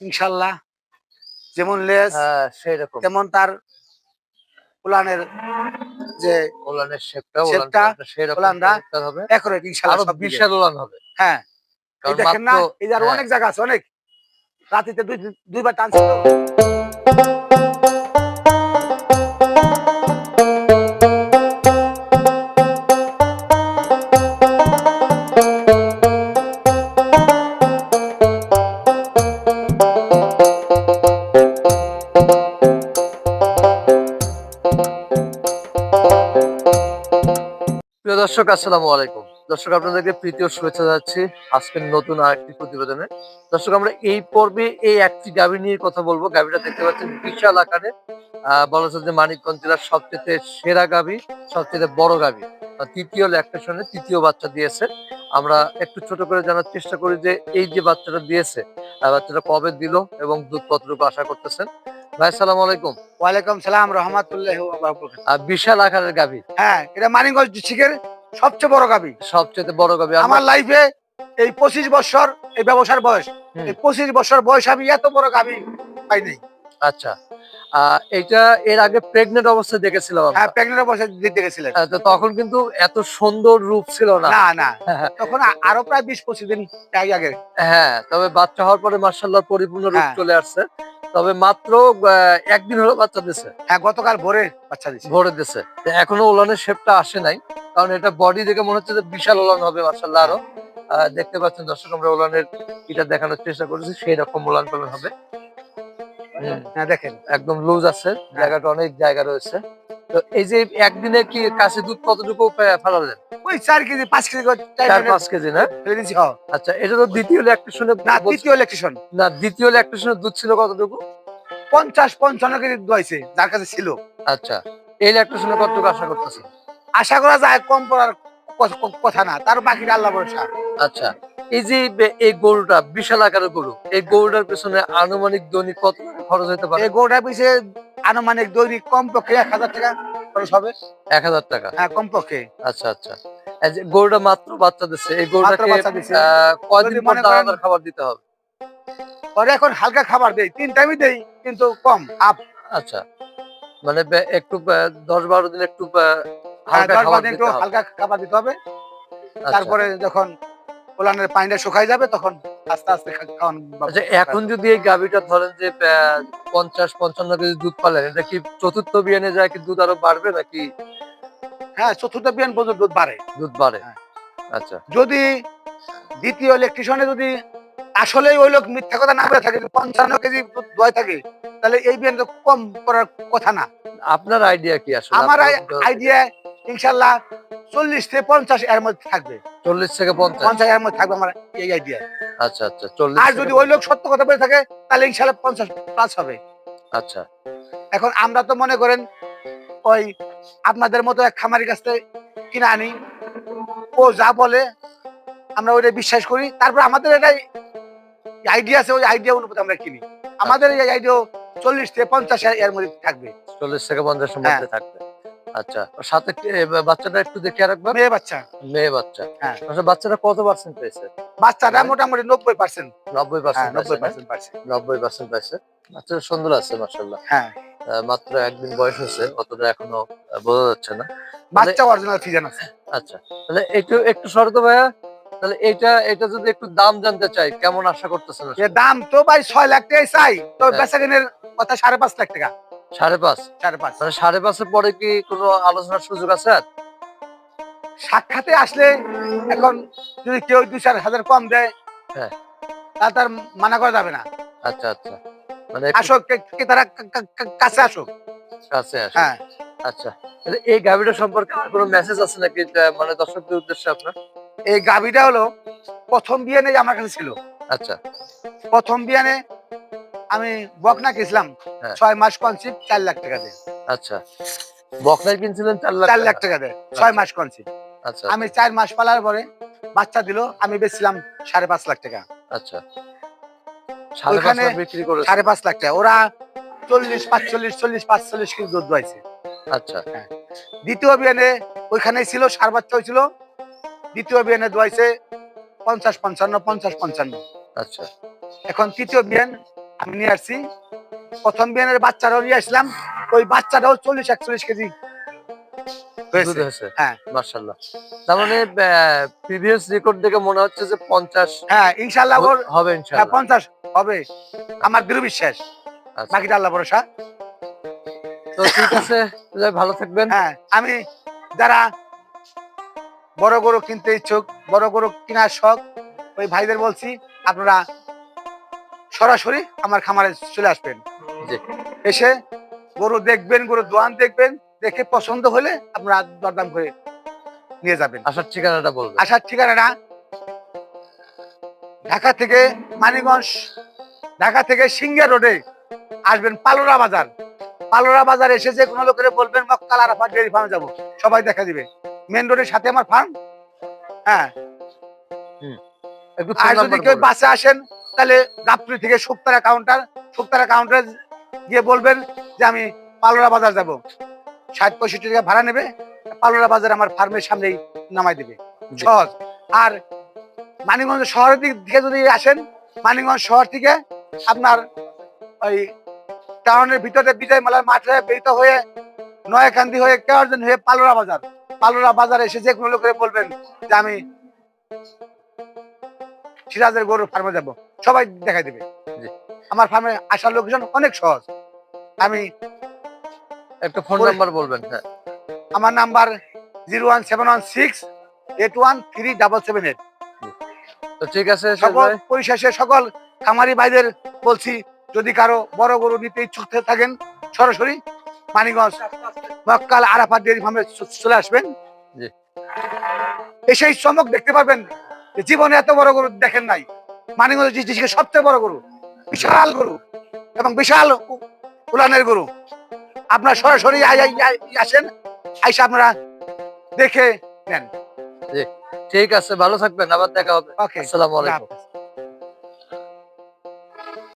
ইনশাল্লাহ। যেমন লেস সেইরকম। সেই তেমন তার উলানের যে উলানের শেপটা শেপটা, চমৎকার হবে। একরেট ইনশাল্লাহ সব বিশাল ওলান হবে। হ্যাঁ। এই কারণ দেখেন না এই আরও হ্যাঁ। অনেক জায়গা আছে অনেক। রাতিতে দুই দুইবার টানছে দর্শক আসসালামু আলাইকুম। দর্শক আপনাদেরকে প্রীতীয় শুভেচ্ছা যাচ্ছি আজকের নতুন আরেকটি প্রতিবেদনে। দর্শক আমরা এই পর্বে এই একটি গাভী নিয়ে কথা বলব। গাভীটা দেখতে পাচ্ছেন বিশাল আকারে বলা যে মানিকগঞ্জ জেলার সবচেয়ে সেরা গাভী সবচেয়ে বড় গাভী। তৃতীয় ল্যাকটেশনে তৃতীয় বাচ্চা দিয়েছে। আমরা একটু ছোট করে জানার চেষ্টা করি যে এই যে বাচ্চাটা দিয়েছে বাচ্চাটা কবে দিল এবং দুধ কতটুকু আশা করতেছেন। ভাই সালাম আলাইকুম। ওয়ালাইকুম সালাম রহমাতুল্লাহ বিশাল আকারের গাভী। হ্যাঁ এটা মানিকগঞ্জ ডিস্ট্রিক্টের সবচেয়ে বড় গাবি। সবচেয়ে বড় গাভী আমার লাইফে এই পঁচিশ বছর এই ব্যবসার বয়স এই পঁচিশ বছর বয়স আমি এত বড় গাবি পাই নাই। আচ্ছা। এটা এর আগে প্রেগনেন্ট অবস্থায় দেখেছিলাম হ্যাঁ প্রেগনেন্ট গেছিলেন আহ, তো তখন কিন্তু এত সুন্দর রূপ ছিল না। না না। হ্যাঁ, তখন আরও প্রায় বিশ পঁচিশ দিন আগে আগে। হ্যাঁ তবে বাচ্চা হওয়ার পরে মার্শাল্লাহ পরিপূর্ণ রূপ হ্যাঁ। চলে আসছে। তবে মাত্র একদিন হলো বাচ্চা দিছে। হ্যাঁ গতকাল ভোরে বাচ্চা দিচ্ছে ভরে দিছে। এখনও ওলানের শেপটা আসে নাই। কারণ এটা বডি দেখে মনে হচ্ছে যে বিশাল ওলান হবে মার্শাল্লাহ আরও। দেখতে পাচ্ছেন দর্শক আমরা ওলানের এটা দেখানোর চেষ্টা করেছি সেই রকম ওলান পালন হবে। হ্যাঁ দেখেন। একদম লুজ আছে জায়গাটা অনেক জায়গা রয়েছে। তো এই যে একদিনে কি কাছে দুধ কতটুকু ফে- ফেলালেন? ওই চার কেজি পাঁচ কেজি চার পাঁচ কেজি না? ফেলে হ্যাঁ। আচ্ছা এটা তো দ্বিতীয় ল্যাকটেশনে না দ্বিতীয় ইলেকট্রিশন না দ্বিতীয় ল্যাকটেশনে দুধ ছিল কতটুকু? পঞ্চাশ পঞ্চান্ন কেজি দোয়াইছে যার কাছে ছিল। আচ্ছা এই ল্যাকটেশনে কতটুকু আশা করতেছেন? আশা করা যায় কম পড়ার কথা না তার বাকিটা আল্লাহ ভরসা। আচ্ছা এই যে এই গরুটা বিশাল আকারের গরু এই গরুটার পেছনে আনুমানিক দৈনিক কত খরচ হতে পারে? এই গোটা পিছিয়ে আনুমানিক দৈনিক কমপক্ষে এক হাজার টাকা খরচ হবে। এক হাজার টাকা? হ্যাঁ কমপক্ষে। আচ্ছা আচ্ছা। গরুটা মাত্র বাচ্চা দিচ্ছে এই গরুটাকে কয়দিন পর দানাদার খাবার দিতে হবে? পরে এখন হালকা খাবার দেই তিন টাইমই দেই কিন্তু কম আপ আচ্ছা। মানে একটু দশ বারো দিন একটু দশ খাবার বারো দিন একটু হালকা খাবার দিতে হবে। আচ্ছা। তারপরে যখন পোলানের পানিটা শুকাই যাবে তখন আস্তে আস্তে আচ্ছা এখন যদি এই গাভিটা ধরেন যে পঞ্চাশ পঞ্চান্ন কেজি দুধ পালেন এটা কি চতুর্থ বিয়ানে যায় কি দুধ আরও বাড়বে নাকি? হ্যাঁ চতুর্থ বিয়ান পর্যন্ত দুধ বাড়ে। দুধ বাড়ে। হ্যাঁ। আচ্ছা। যদি দ্বিতীয় ইলেকট্রিশনে যদি আসলেই ওই লোক মিথ্যা কথা না বলে থাকে পঞ্চান্ন কেজি দুধ দোয়াই থাকে তাহলে এই বিয়ান তো কম করার কথা না। আপনার আইডিয়া কি আসলে? আমার আইডিয়া ইনশাল্লাহ চল্লিশ থেকে পঞ্চাশ এর মধ্যে থাকবে। চল্লিশ থেকে পঞ্চাশ? পঞ্চাশ এর মধ্যে থাকবে আমার এই আইডিয়া আচ্ছা আচ্ছা চল্লিশ আর যদি ওই লোক সত্য কথা বলে থাকে তাহলে ইনশাল্লাহ পঞ্চাশ প্লাস হবে। আচ্ছা। এখন আমরা তো মনে করেন ওই আপনাদের মতো এক খামারির কাছ থেকে কিনে আনি ও যা বলে আমরা ওইটা বিশ্বাস করি। তারপর আমাদের এটাই আইডিয়া আছে ওই আইডিয়া অনুপাতে আমরা কিনি। আমাদের এই আইডিয়া চল্লিশ থেকে পঞ্চাশ এর মধ্যে থাকবে। চল্লিশ থেকে পঞ্চাশের হ্যাঁ। মধ্যে থাকবে। আচ্ছা সাথে বাচ্চাটা একটু দেখে রাখবেন মেয়ে বাচ্চা। মেয়ে বাচ্চা। হ্যাঁ। বাচ্চাটা কত পার্সেন্ট পেয়েছে? বাচ্চাটা মোটামুটি নব্বই পার্সেন্ট নব্বই পার্সেন্ট নব্বই পার্সেন্ট পার্সেন্ট নব্বই পার্সেন্ট পাইছে। বাচ্চাটা সুন্দর আছে মার্শাল্লাহ হ্যাঁ। মাত্র একদিন বয়স হয়েছে অতটা এখনও বোঝা যাচ্ছে না। বাচ্চা অরিজিনাল ফিজান আছে। আচ্ছা তাহলে একটু একটু শর্ত ভাইয়া তাহলে এটা এটা যদি একটু দাম জানতে চাই কেমন আশা করতেছেন? দাম তো ভাই ছয় লাখ টাকাই চাই। তো হ্যাঁ। বেচা কিনের কথা সাড়ে পাঁচ লাখ টাকা। সাড়ে পাঁচ? সাড়ে পাঁচ। সাড়ে পাঁচের পরে কি কোনো আলোচনার সুযোগ আছে? আর সাক্ষাতে আসলে এখন যদি কেউ দুই চার হাজার কম দেয় হ্যাঁ। তা তার মানা করা যাবে না। আচ্ছা আচ্ছা। মানে একটু আসো কে- কে তারা কাছে আসো কাছে হ্যাঁ। আচ্ছা। এই গাভিটা সম্পর্কে কোনো মেসেজ আছে নাকি মানে দর্শকদের উদ্দেশ্যে আপনার? এই গাভিটা হলো প্রথম বিয়ানে আমার কাছে ছিল। আচ্ছা। প্রথম বিয়ানে আমি বকনা গেছিলাম হ্যাঁ। ছয় মাস কনসিপ চার লাখ টাকা দেয়। আচ্ছা। বকনাই কিনছিলেন চার লাখ চার লাখ টাকা? দেয় ছয় মাস কনসিপ আচ্ছা আমি চার মাস পালার পরে বাচ্চা দিল আমি বেচছিলাম সাড়ে পাঁচ লাখ টাকা। আচ্ছা। সাড়ে পাঁচ লাখ টাকা। ওরা চল্লিশ পাঁচচল্লিশ চল্লিশ পাঁচচল্লিশ কেজি দুধ দোয়াইছে। আচ্ছা। দ্বিতীয় বিয়ানে ওইখানে ছিল সার বাচ্চা হয়েছিল। দ্বিতীয় বিয়ানে দোয়াইছে পঞ্চাশ পঞ্চান্ন পঞ্চাশ পঞ্চান্ন। আচ্ছা। এখন তৃতীয় বিয়ান আমি নিয়ে আসছি। প্রথম বিয়ানের বাচ্চাটাও নিয়ে আসলাম। ওই বাচ্চাটাও চল্লিশ একচল্লিশ কেজি। দুধ হয়েছে? হ্যাঁ। মার্শাল্লাহ তার মানে প্রিভিয়াস রেকর্ড দেখে মনে হচ্ছে যে পঞ্চাশ হ্যাঁ ইনশাল্লাহ হবে হ্যাঁ ইনশাল্লাহ পঞ্চাশ হবে। আমার দৃঢ় বিশ্বাস। আচ্ছা। বাকিটা আল্লাহ ভরসা। তো ঠিক আছে ভালো থাকবেন। হ্যাঁ আমি যারা বড় গরু কিনতে ইচ্ছুক বড় গরু কেনার শখ ওই ভাইদের বলছি আপনারা সরাসরি আমার খামারে চলে আসবেন। এসে গরু দেখবেন গরু দোয়ান দেখবেন দেখে পছন্দ হলে আপনারা দরদাম করে নিয়ে যাবেন। আসার ঠিকানাটা বলবেন। আসার ঠিকানাটা ঢাকা থেকে মানিগঞ্জ ঢাকা থেকে সিঙ্গা রোডে আসবেন পালোরা বাজার। পালোরা বাজার এসে যে কোনো লোকের বলবেন মক্কাল ডেয়ারি ফার্মে যাব। সবাই দেখা দিবে। মেন রোডের সাথে আমার ফার্ম হ্যাঁ। আর যদি কেউ বাসে আসেন তাহলে গাবতলি থেকে শুক্তারা কাউন্টার শুক্তারা কাউন্টারে গিয়ে বলবেন যে আমি পালোরা বাজার যাব। ষাট পঁয়ষট্টি টাকা ভাড়া নেবে পালোরা বাজার আমার ফার্মের সামনেই নামাই দেবে। সহজ। আর মানিকগঞ্জ শহরের দিক থেকে যদি আসেন মানিকগঞ্জ শহর থেকে আপনার ওই টাউনের ভিতরে বিজয় মেলার মাঠ হয়ে বেরিত হয়ে নয়াকান্দি হয়ে কেওয়ারজন হয়ে পালোরা বাজার। পালোরা বাজার এসে যে কোনো লোকের বলবেন যে আমি সিরাজের গরুর ফার্মে যাব। সবাই দেখাই দেবে। আমার ফার্মে আসার লোকজন অনেক সহজ। আমি একটা ফোন নাম্বার বলবেন হ্যাঁ। আমার number zero one seven one six eight one three double seven eight. তো ঠিক আছে সকল পরিশেষে সকল খামারি ভাইদের বলছি যদি কারও বড় গরু নিতে ইচ্ছুক থাকেন সরাসরি মানিগঞ্জ মক্কাল আরাফাত ডেয়ারি ফার্মে চলে আসবেন। এসেই চমক দেখতে পারবেন যে জীবনে এত বড় গরু দেখেন নাই। ডিস্ট্রিক্টের সবচেয়ে বড় গরু বিশাল গরু এবং বিশাল উলানের গরু। আপনারা সরাসরি আসেন আইসা আপনারা দেখে নেন। ঠিক আছে ভালো থাকবেন আবার দেখা হবে। ওকে আসসালামু আলাইকুম।